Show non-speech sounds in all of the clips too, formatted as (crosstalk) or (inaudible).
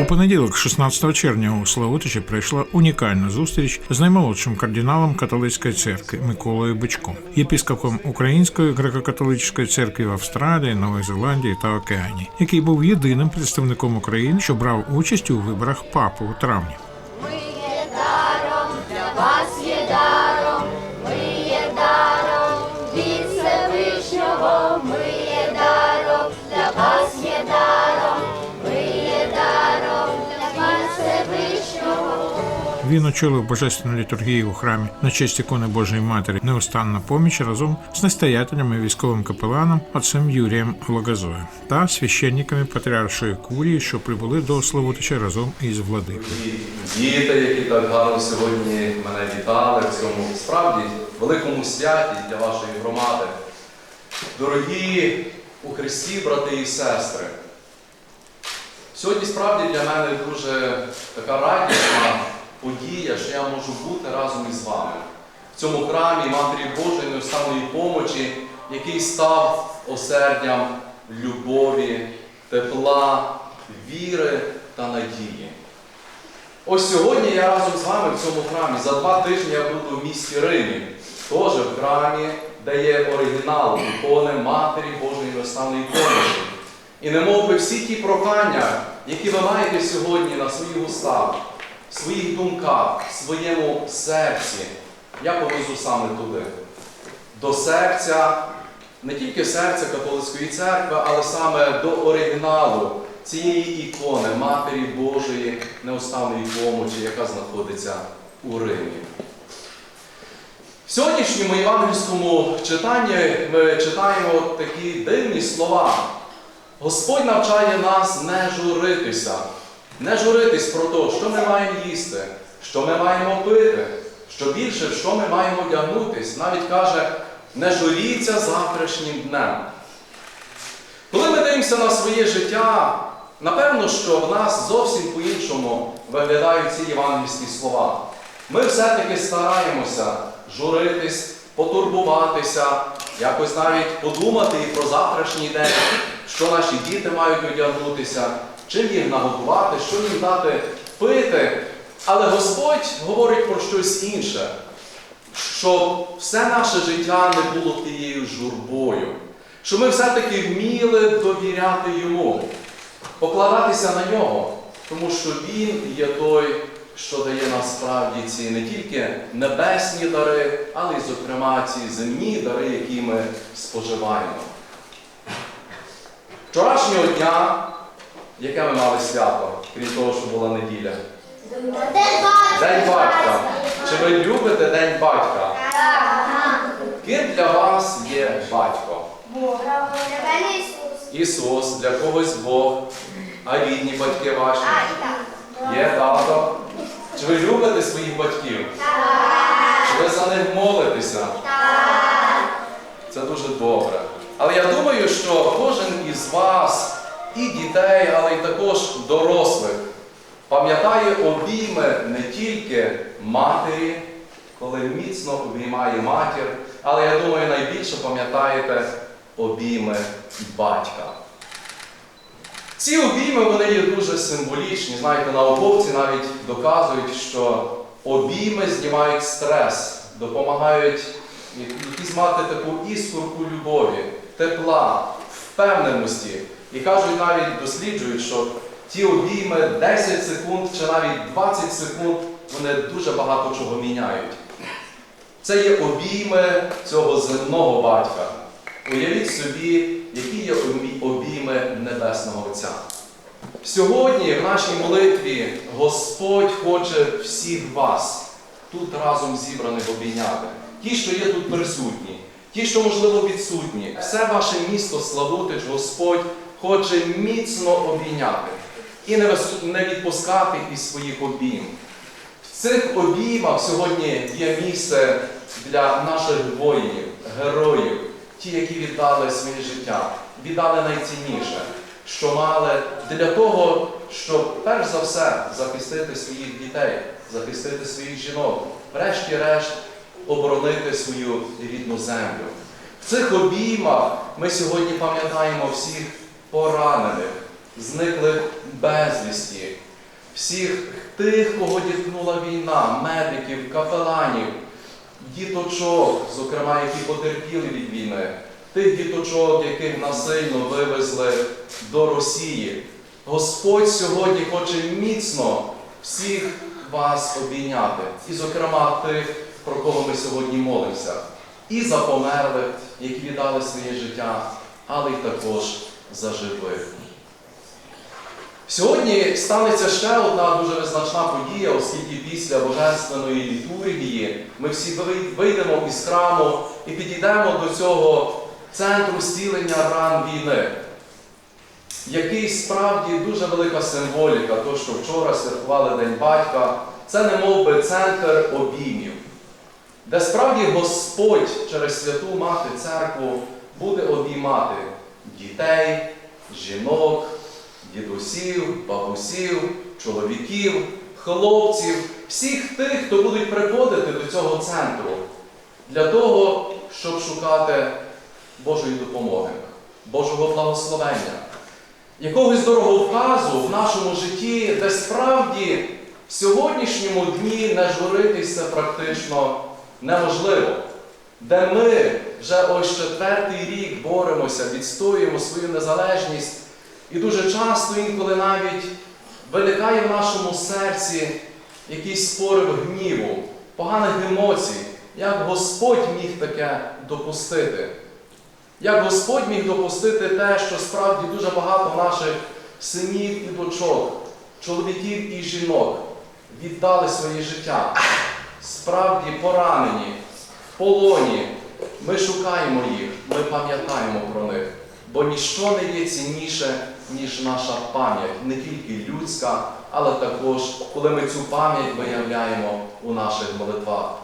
У понеділок, 16 червня, у Славутичі прийшла унікальна зустріч з наймолодшим кардиналом католицької церкви Миколою Бичком, єпіскопом Української греко-католицької церкви в Австралії, Новій Зеландії та Океані, який був єдиним представником України, що брав участь у виборах папи у травні. Він очолив божественну літургію у храмі на честь ікони Божої Матері Неустанна поміч разом з настоятелем і військовим капеланом отцем Юрієм Логазою та священниками патріаршої курії, що прибули до Славутича разом із владикою. Діти, які так гарно сьогодні мене вітали в цьому справді великому святі для вашої громади. Дорогі у Христі, брати і сестри, сьогодні справді для мене дуже така радісна подія, що я можу бути разом із вами в цьому храмі Матері Божої неустанної помочі, який став осердям любові, тепла, віри та надії. Ось сьогодні я разом з вами в цьому храмі. За два тижні я буду в місті Римі, теж в храмі, де є оригінал ікони Матері Божої Неостанної помощі. І не би всі ті прохання, які ви маєте сьогодні на своїх устах, в своїх думках, в своєму серці, я повезу саме туди. До серця, не тільки серця католицької церкви, але саме до оригіналу цієї ікони Матері Божої неостанної помочі, яка знаходиться у Римі. В сьогоднішньому євангельському читанні ми читаємо такі дивні слова. Господь навчає нас не журитися, не журитись про те, що ми маємо їсти, що ми маємо пити, що більше, що ми маємо вдягнутись. Навіть каже, не журіться завтрашнім днем. Коли ми дивимося на своє життя, напевно, що в нас зовсім по-іншому виглядають ці євангельські слова. Ми все-таки стараємося журитись, потурбуватися, якось навіть подумати і про завтрашній день, що наші діти мають одягнутися, чим їх нагодувати, що їм дати пити. Але Господь говорить про щось інше, щоб все наше життя не було тією журбою, щоб ми все-таки вміли довіряти Йому, покладатися на нього, тому що Він є той, що дає насправді ці не тільки небесні дари, але й, зокрема, ці земні дари, які ми споживаємо. Вчорашнього дня, яке ми мали свято, крім того, що була неділя. День батька. Чи ви любите День батька? Ким для вас є батько? Ісус, для когось Бог, а рідні батьки ваші. Є тато. Чи ви любите своїх батьків? Чи ви за них молитеся? Це дуже добре. Але я думаю, що кожен із вас, і дітей, але й також дорослих, пам'ятає обійми не тільки матері, коли міцно обіймає матір, але я думаю, найбільше пам'ятаєте обійми батька. Ці обійми вони є дуже символічні. Знаєте, науковці навіть доказують, що обійми знімають стрес, допомагають якісь мати таку іскорку любові, тепла, впевненості. І кажуть, навіть досліджують, що ті обійми 10 секунд чи навіть 20 секунд вони дуже багато чого міняють. Це є обійми цього земного батька. Уявіть собі, які є обійми Небесного Отця. Сьогодні в нашій молитві Господь хоче всіх вас тут разом зібраних обійняти. Ті, що є тут присутні, ті, що, можливо, відсутні, все ваше місто Славутич, Господь хоче міцно обійняти і не відпускати із своїх обійм. В цих обіймах сьогодні є місце для наших воїнів, героїв, ті, які віддали своє життя, віддали найцінніше, що мали для того, щоб перш за все захистити своїх дітей, захистити своїх жінок, врешті-решт оборонити свою рідну землю. В цих обіймах ми сьогодні пам'ятаємо всіх поранених, зниклих безвісті, всіх тих, кого діткнула війна, медиків, капеланів, діточок, зокрема, які потерпіли від війни, тих діточок, яких насильно вивезли до Росії. Господь сьогодні хоче міцно всіх вас обійняти, і, зокрема, тих, про кого ми сьогодні молимося, і за померлих, які віддали своє життя, але й також за живих. Сьогодні станеться ще одна дуже визначна подія, оскільки після Божественної літургії ми всі вийдемо із храму і підійдемо до цього центру зцілення ран війни, який справді дуже велика символіка, то що вчора святкували День батька, це не мов би центр обіймів, де справді Господь через святу мати церкву буде обіймати дітей, жінок, дідусів, бабусів, чоловіків, хлопців, всіх тих, хто будуть приходити до цього центру для того, щоб шукати Божої допомоги, Божого благословення, якогось дороговказу в нашому житті, де справді в сьогоднішньому дні не журитися практично неможливо, де ми вже ось четвертий рік боремося, відстоюємо свою незалежність. І дуже часто інколи навіть виникає в нашому серці якийсь спорив гніву, поганих емоцій, як Господь міг таке допустити. Як Господь міг допустити те, що справді дуже багато наших синів і дочок, чоловіків і жінок віддали своє життя, справді поранені, полоні. Ми шукаємо їх, ми пам'ятаємо про них. Бо ніщо не є цінніше, ніж наша пам'ять, не тільки людська, але також, коли ми цю пам'ять виявляємо у наших молитвах.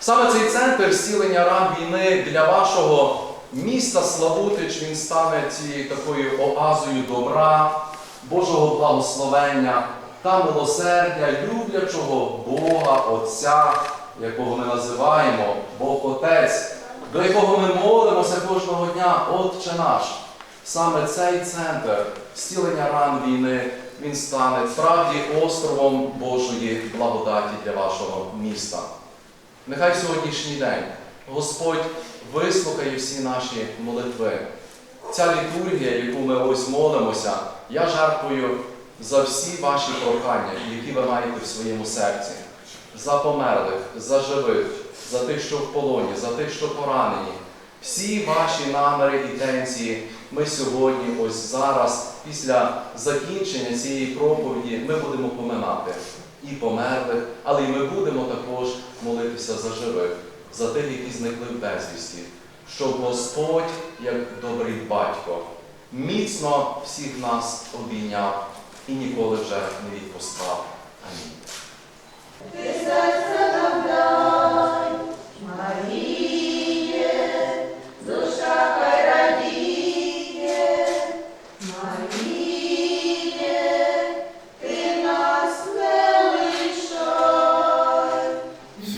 Саме цей центр зцілення ран війни для вашого міста Славутич він стане цією такою оазою добра, Божого благословення та милосердя, люблячого Бога Отця, якого ми називаємо Бог Отець, до якого ми молимося кожного дня, Отче наш. Саме цей центр зцілення ран війни він стане справді островом Божої благодаті для вашого міста. Нехай сьогоднішній день Господь вислухає всі наші молитви. Ця літургія, яку ми ось молимося, я жертвую за всі ваші прохання, які ви маєте в своєму серці, за померлих, за живих, за тих, що в полоні, за тих, що поранені. Всі ваші наміри і інтенції ми сьогодні, ось зараз, після закінчення цієї проповіді, ми будемо поминати і померлих, але й ми будемо також молитися за живих, за тих, які зникли в безвісті, щоб Господь, як добрий батько, міцно всіх нас обійняв і ніколи вже не відпускав. Амінь.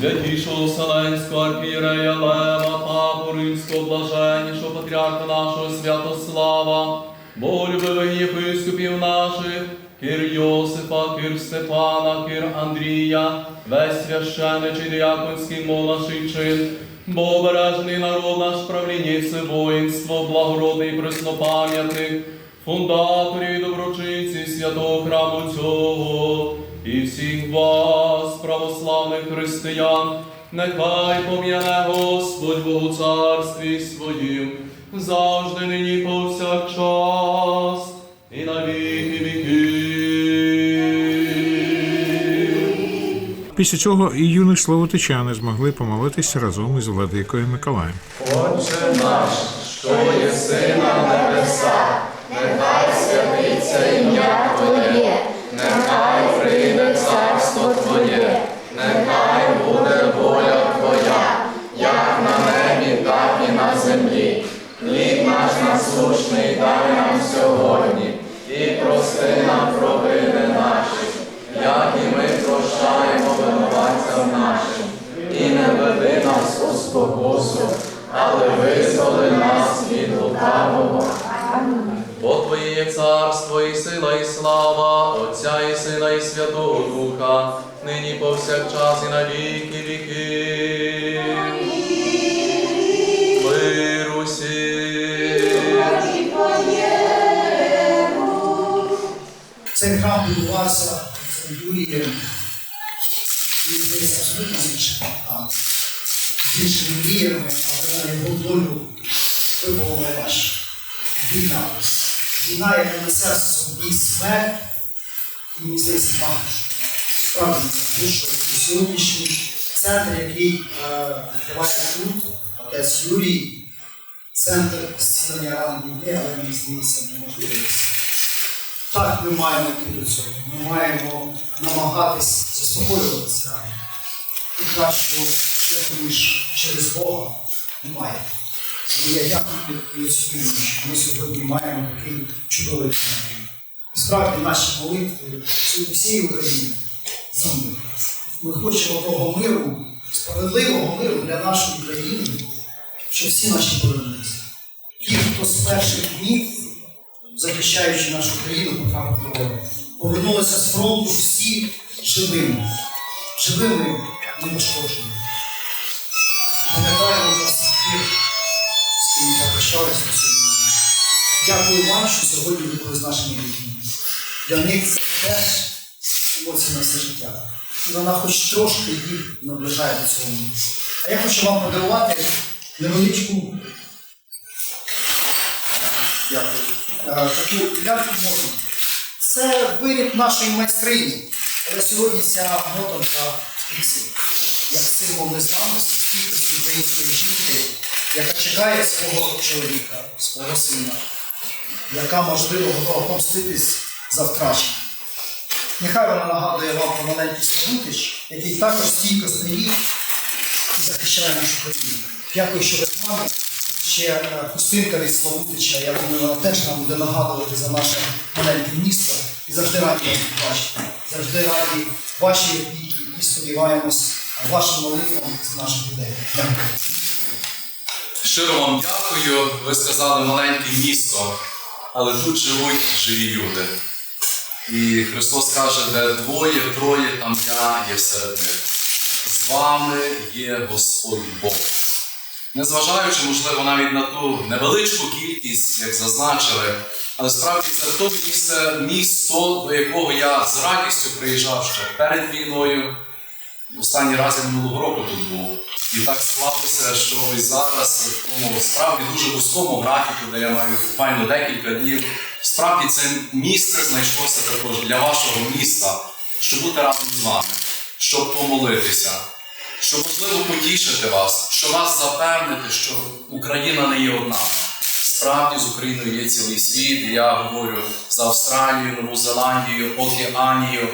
Святішого Вселенського архієрея Лева, Папу Римського блаженнішого патріарха нашого Святослава, Боголюбивих єпископів наших, Кир Йосипа, Кир Степана, Кир Андрія, весь священичий діяконський монаший чин, бо народ наш все воїнство, благородний і преснопам'ятних, фундаторів і доброчинці святого храму цього, і всіх вас, православних християн, нехай пом'яне Господь Богу царстві своїм, завжди нині повсякчас, і на Після цього і юні славутичани змогли помолитися разом із владикою Миколаєм. Отче наш, що єси на небесах, нехай святиться ім'я Твоє, нехай прийде царство Твоє, нехай буде воля Твоя, як на небі, так і на землі. Хліб наш насущний дай нам сьогодні, і сила, і слава, Отця і Сина, і Святого Духа, нині повсякчас і на віки віки. Миру. Цей храм будувався Юрієм, і здається, абсолютно з іншими мріями, але на його долю випало найважче. Війна. Війна, яка несе собі смерть, і мені здається, також. Справді, тому що сьогоднішній центр, який е, відкриває тут, отець Юрій, центр зцілення ран війни, але мені здається, неможливо. Так, ми маємо йти до цього. Ми маємо намагатись заспокоювати ці рани. І кращого шляху, ніж через Бога, немає. І я дякую Люцькому, що ми сьогодні маємо такий чудовий. І справді наші молитви всієї України за. Ми хочемо того миру, справедливого миру для нашої країни, щоб всі наші повернулися. Ті, хто з перших днів захищаючи нашу країну, потрапити в. Повернулися з фронту всі живими, живими, непошкодженими. Пам'ятаємо вас тих, ким сьогодні. Дякую вам, що сьогодні ви були з нашими дітьми. Для них це теж емоції на все життя. І вона хоч трошки їх наближає до цього місця. А я хочу вам подарувати невеличку Дякую. Е, Таку ляльку можна. Це виріб нашої майстрині. Але сьогодні ця мотанка пісень, як символ незламності, стійкості української жінки, яка чекає свого чоловіка, свого сина, яка, можливо, готова помститись за втрачення. Нехай вона нагадує вам про маленький Славутич, який також стійко стоїть і захищає нашу країну. Дякую, що ви з нами. Ще е, хустинка від Славутича, я думаю, вона теж нам буде нагадувати за наше маленьке місто. І завжди раді вас бачити. Завжди раді вашій опіки і сподіваємось вашим молитвам з наших людей. Дякую. Щиро вам дякую. Ви сказали маленьке місто, але тут живуть живі люди. І Христос каже, де двоє, троє, там я є серед них. З вами є Господь Бог. Незважаючи, можливо, навіть на ту невеличку кількість, як зазначили, але справді це то місце, місто, до якого я з радістю приїжджав ще перед війною. Останній раз я минулого року тут був. І так склалося, що і зараз в тому справді дуже вузькому графіку, де я маю буквально декілька днів, справді це місце знайшлося також для вашого міста, щоб бути разом з вами, щоб помолитися, щоб можливо потішити вас, щоб вас запевнити, що Україна не є одна. Справді з Україною є цілий світ. Я говорю за Австралію, Нову Зеландію, Океанію.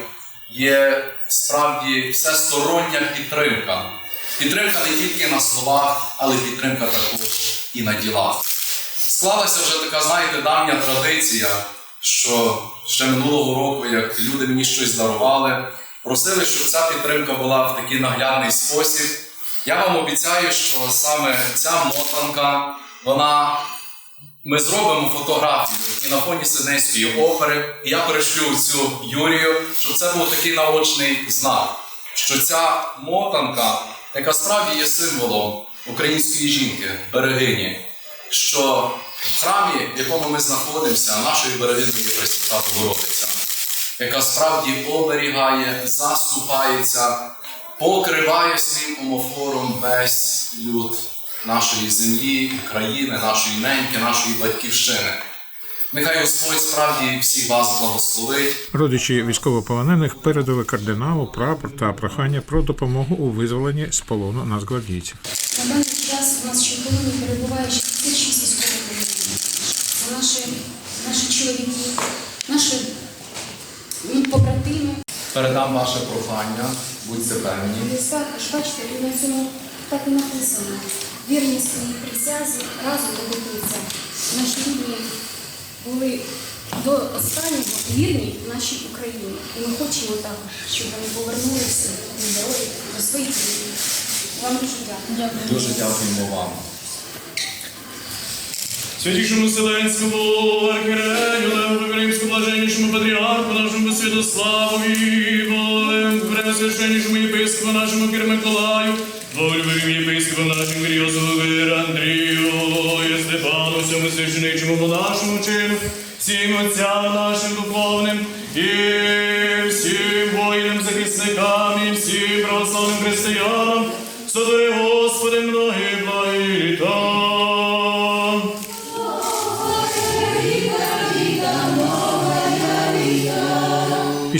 Є справді всестороння підтримка. Підтримка не тільки на словах, але підтримка також і на ділах. Склалася вже така, знаєте, давня традиція, що ще минулого року, як люди мені щось дарували, просили, щоб ця підтримка була в такий наглядний спосіб. Я вам обіцяю, що саме ця мотанка, вона ми зробимо фотографію і на фоні Сиднейської опери. І я перешлю цю Юрію, щоб це був такий наочний знак, що ця мотанка, яка справді є символом української жінки, берегині, що в храмі, в якому ми знаходимося, нашою берегиною є Пресвята Богородиця, яка справді оберігає, заступається, покриває своїм омофором весь люд нашої землі, України, нашої неньки, нашої батьківщини. Нехай Господь справді всіх вас благословить. Родичі військовополонених передали кардиналу прапор та прохання про допомогу у визволенні з полону нацгвардійців. На даний час у нас ще в полоні перебуває 66 військовополонених. Наші, наші чоловіки, наші побратими. Передам ваше прохання, будьте певні. Також, бачите, і на цьому так і написано. Вірність своїй присязі разом до кінця. Наші рідні були до останнього вірні нашій Україні. І ми хочемо також, щоб вони повернулися здорові до своїх рідних. Вам дуже дякую. Дуже дякуємо вам. Святішому Вселенському архірею, Леву Римському блаженнішому патріарху, нашому Святославові, волем, пресвященнішому єпископу нашому Кир Миколаю, волюбим єпископу нашому Кирйосову священичому нашому чину, всім отцям нашим духовним, і всім воїнам, захисникам, і всім православним християнам, сотвори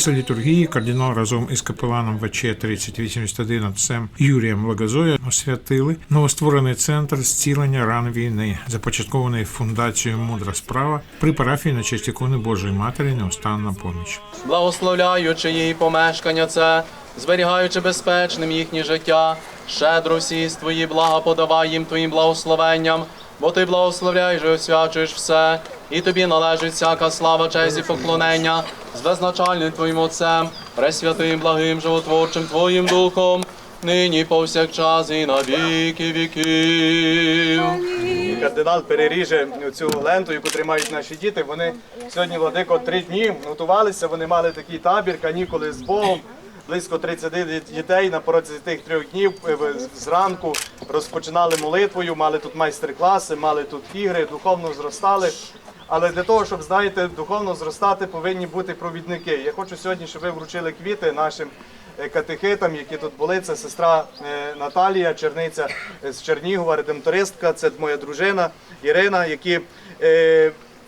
Після літургії кардинал разом із капеланом ВЧ 3081 отцем Юрієм Лагозоя освятили новостворений центр зцілення ран війни, започаткований фундацією Мудра справа при парафії на честь ікони Божої Матері Неустанна поміч. благословляючи її помешкання це, зберігаючи безпечним їхнє життя, щедро всі твої блага подавай їм твоїм благословенням, бо ти благословляєш і освячуєш все, і тобі належить всяка слава, честь і поклонення з безначальним твоїм Отцем, пресвятим, благим, животворчим Твоїм Духом, нині повсякчас і на віки віків. кардинал переріже цю ленту, яку тримають наші діти. Вони сьогодні владико три дні готувалися. Вони мали такий табір, канікули з Богом. Близько 30 дітей на протязі тих трьох днів е, зранку розпочинали молитвою, мали тут майстер-класи, мали тут ігри, духовно зростали. Але для того, щоб знаєте, духовно зростати, повинні бути провідники. Я хочу сьогодні, щоб ви вручили квіти нашим е, катехитам, які тут були. Це сестра е, Наталія, черниця е, з Чернігова, редемтористка, це моя дружина Ірина, які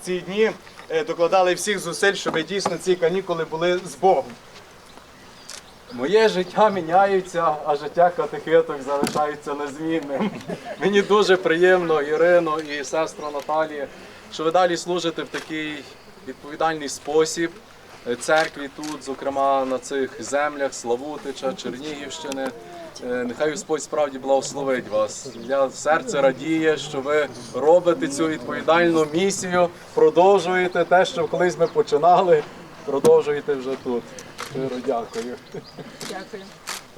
ці дні докладали всіх зусиль, щоб дійсно ці канікули були з Богом. Моє життя міняється, а життя катехиток залишається незмінним. (laughs) Мені дуже приємно, Ірино і сестра Наталія, що ви далі служите в такий відповідальний спосіб е, церкві тут, зокрема на цих землях Славутича, Чернігівщини. Е, Нехай Господь справді благословить вас. Я серце радіє, що ви робите цю відповідальну місію, продовжуєте те, що колись ми починали, продовжуєте вже тут. Щиро дякую. Дякую.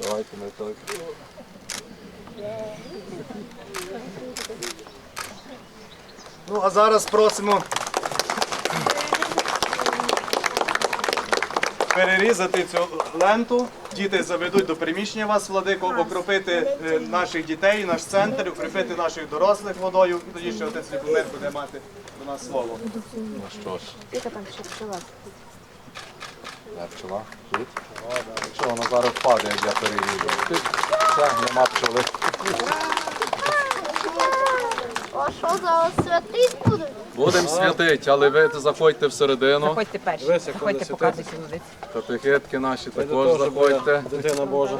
Давайте ми так. Ну, а зараз просимо перерізати цю ленту. Діти заведуть до приміщення вас, владико, окропити е, наших дітей, наш центр, укріпити наших дорослих водою. Тоді ще отець Любомир буде мати до нас слово. Ну що ж. Яка там ще пчела? Пчела? Тут? Що вона зараз впаде, як я переїду? Все, нема пчели. А що за святить буде? Будемо святити, але ви заходьте всередину. Заходьте перші. Заходьте, показуйте молодець. Катехитки наші також заходьте. Дитина Божа.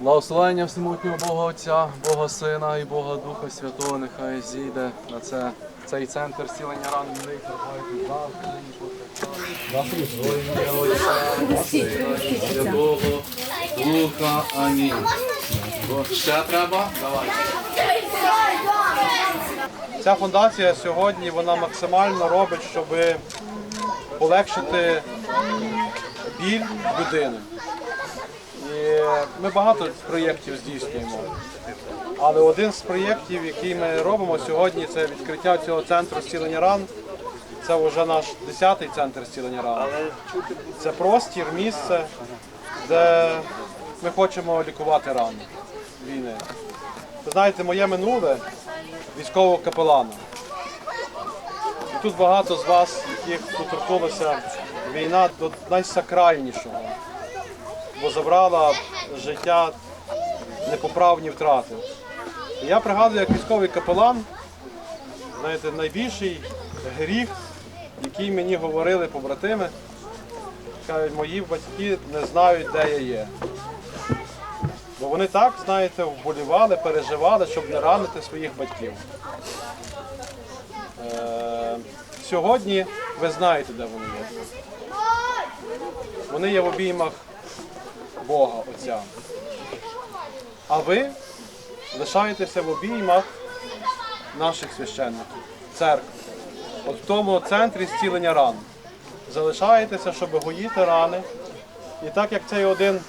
Благословення всемутнього Бога Отця, Бога Сина і Бога Духа Святого, нехай зійде на це, цей центр зцілення ран людей, повсякчас. Отця, Святого Духа. Амінь. Ще треба? Давай. Ця фундація сьогодні вона максимально робить, щоб полегшити біль людини. І ми багато проєктів здійснюємо. Але один з проєктів, який ми робимо сьогодні, це відкриття цього центру зцілення ран. Це вже наш 10-й центр зцілення ран. Це простір, місце, де ми хочемо лікувати рани війни. Ви знаєте, моє минуле військового капелана. І тут багато з вас, яких доторкнулася війна до найсакральнішого, бо забрала життя непоправні втрати. І я пригадую, як військовий капелан, знаєте, найбільший гріх, який мені говорили побратими, кажуть, мої батьки не знають, де я є. Бо вони так, знаєте, вболівали, переживали, щоб не ранити своїх батьків. Е, сьогодні ви знаєте, де вони є. Вони є в обіймах Бога Отця. А ви лишаєтеся в обіймах наших священників, церкви. От в тому центрі зцілення ран. Залишаєтеся, щоб гоїти рани. І так як цей один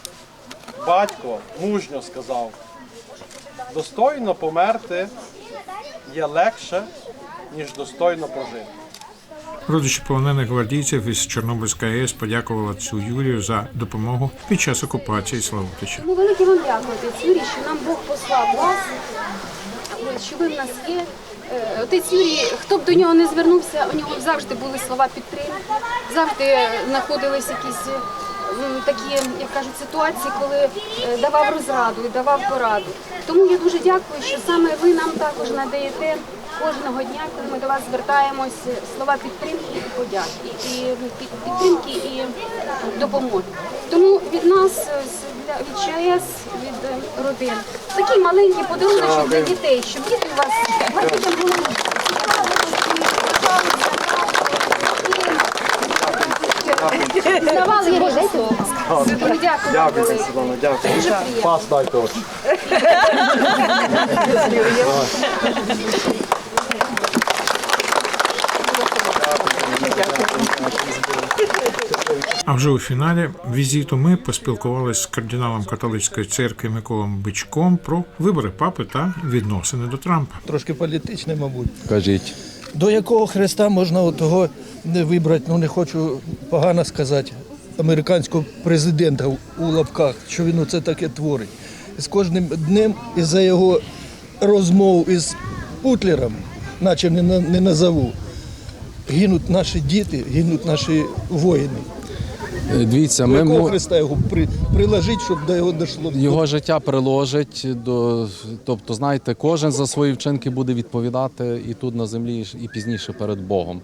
батько мужньо сказав, достойно померти є легше, ніж достойно прожити. Родичі полонених гвардійців із Чорнобильської АЕС подякували отцю Юрію за допомогу під час окупації Славутича. Ну, велике вам дякую, отець Юрій, що нам Бог послав вас, що ви в нас є. Е, Отець Юрій, хто б до нього не звернувся, у нього завжди були слова підтримки, завжди знаходились якісь такі, як кажуть, ситуації, коли е, давав розраду і давав пораду. Тому я дуже дякую, що саме ви нам також надаєте кожного дня, коли ми до вас звертаємось, слова підтримки і подяки, і ну, підтримки і допомоги. Тому від нас е, від ЧАЕС, від е, родин, такий маленький подарунок для дітей, щоб діти у вас бачите, були Здавали Божество. Дякую. Дякую. Світлана, дякую. Дуже. Пас дайте очі. А вже у фіналі візиту ми поспілкувалися з кардиналом католицької церкви Миколом Бичком про вибори папи та відносини до Трампа. трошки політичне, мабуть. Кажіть. До якого Христа можна отого не вибрати, ну не хочу погано сказати, американського президента у- лапках, що він оце таке творить. З кожним днем із-за його розмов із Путлером, наче не назову, гинуть наші діти, гинуть наші воїни. Е, Дивіться, До ми якого мо- Христа його при, приложить, щоб до його дійшло? його життя приложить до. Тобто, знаєте, кожен за свої вчинки буде відповідати і тут на землі, і пізніше перед Богом.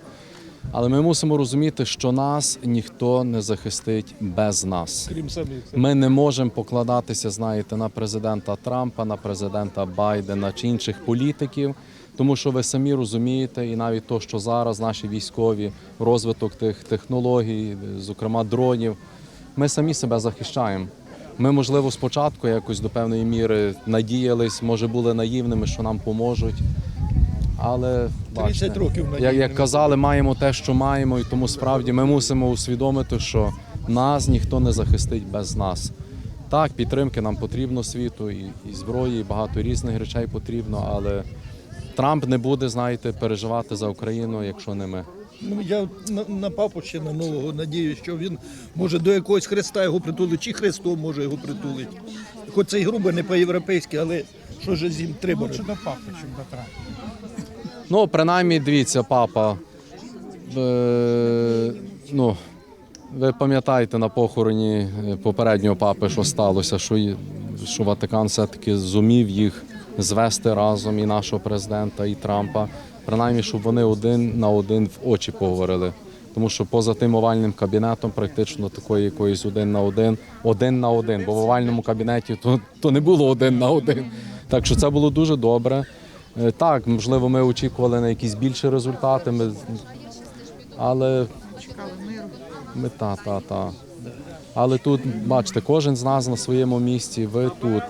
Але ми мусимо розуміти, що нас ніхто не захистить без нас. Крім самих. Ми не можемо покладатися, знаєте, на президента Трампа, на президента Байдена чи інших політиків, тому що ви самі розумієте, і навіть то, що зараз наші військові, розвиток тих технологій, зокрема дронів, ми самі себе захищаємо. Ми, можливо, спочатку якось до певної міри надіялись, може були наївними, що нам поможуть. Але 30 років як, як казали, маємо те, що маємо, і тому справді ми мусимо усвідомити, що нас ніхто не захистить без нас. Так, підтримки нам потрібно світу, і, і зброї, і багато різних речей потрібно, але Трамп не буде, знаєте, переживати за Україну, якщо не ми. Ну, я на, на папу ще на нового надіюсь, що він може до якогось хреста його притулить, чи хрестом може його притулити. Хоч це й грубо не по-європейськи, але що ж з ним треба? робити? до папи, чим до Трампа. Ну, принаймні, дивіться, папа. Е, ну, ви пам'ятаєте на похороні е, попереднього папи, що сталося, що, що Ватикан все-таки зумів їх звести разом і нашого президента, і Трампа. Принаймні, щоб вони один на один в очі поговорили. Тому що поза тим овальним кабінетом практично такої якоїсь один на один, один на один, бо в овальному кабінеті то, то не було один на один. Так що це було дуже добре. Е, Так, можливо, ми очікували на якісь більші результати, ми... але ми та, та, та. Але тут, бачите, кожен з нас на своєму місці, ви тут.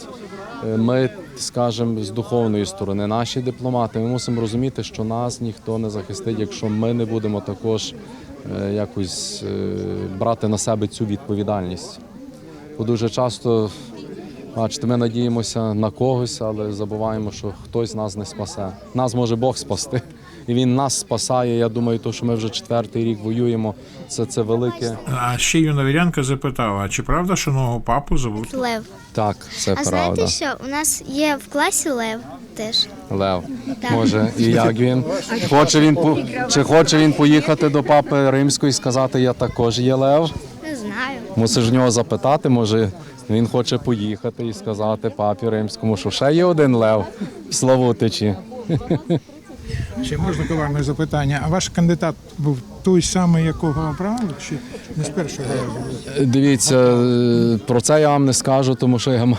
Е, Ми, скажімо, з духовної сторони, наші дипломати, ми мусимо розуміти, що нас ніхто не захистить, якщо ми не будемо також е, якось е, брати на себе цю відповідальність. Бо дуже часто, бачите, ми надіємося на когось, але забуваємо, що хтось нас не спасе. Нас може Бог спасти. І він нас спасає. Я думаю, то, що ми вже четвертий рік воюємо, це, це велике. А ще юна вірянка запитала: а чи правда, що нового папу зовуть Лев. Так, це А правда. знаєте що? У нас є в класі Лев теж. Лев. Так. Може, і як він? Хоче він по... Чи хоче він поїхати до папи римської і сказати, я також є Лев? Не знаю. Мусиш в нього запитати, може він хоче поїхати і сказати папі римському, що ще є один Лев в Славутичі. Ще можна коварне запитання. А ваш кандидат був той самий, якого обрали, чи не з першого разу? Дивіться, е, про це я вам не скажу, тому що я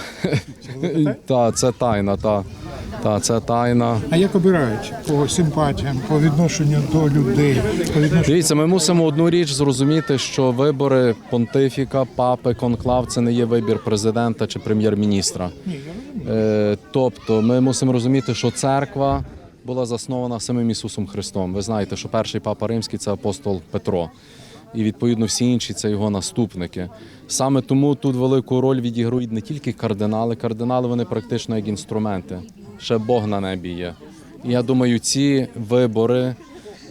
та, це тайна, та. Та, це тайна. А як обирають по симпатіям, по відношенню до людей, по відношенню Дивіться, ми мусимо одну річ зрозуміти, що вибори понтифіка, папи, конклав це не є вибір президента чи прем'єр-міністра. Е, тобто, ми мусимо розуміти, що церква була заснована самим Ісусом Христом. Ви знаєте, що перший папа римський це апостол Петро. і відповідно всі інші це його наступники. Саме тому тут велику роль відіграють не тільки кардинали. Кардинали вони практично як інструменти. Ще Бог на небі є. І я думаю, ці вибори,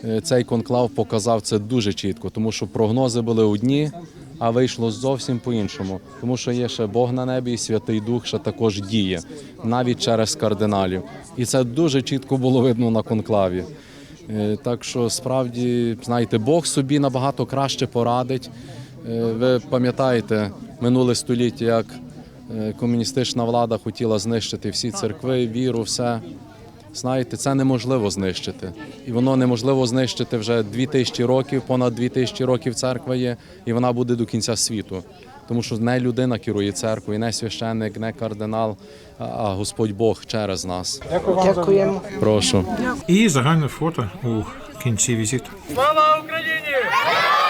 е, цей конклав показав це дуже чітко, тому що прогнози були одні, а вийшло зовсім по-іншому. Тому що є ще Бог на небі, і Святий Дух ще також діє, навіть через кардиналів. І це дуже чітко було видно на конклаві. Е, Так що справді, знаєте, Бог собі набагато краще порадить. Е, Ви пам'ятаєте минуле століття, як е, комуністична влада хотіла знищити всі церкви, віру, все. Знаєте, це неможливо знищити. І воно неможливо знищити вже дві тисячі років, понад дві тисячі років церква є, і вона буде до кінця світу. Тому що не людина керує церквою, не священник, не кардинал, а- Господь Бог через нас. Дякуємо. Прошу. І загальне фото у кінці візиту. Слава Україні!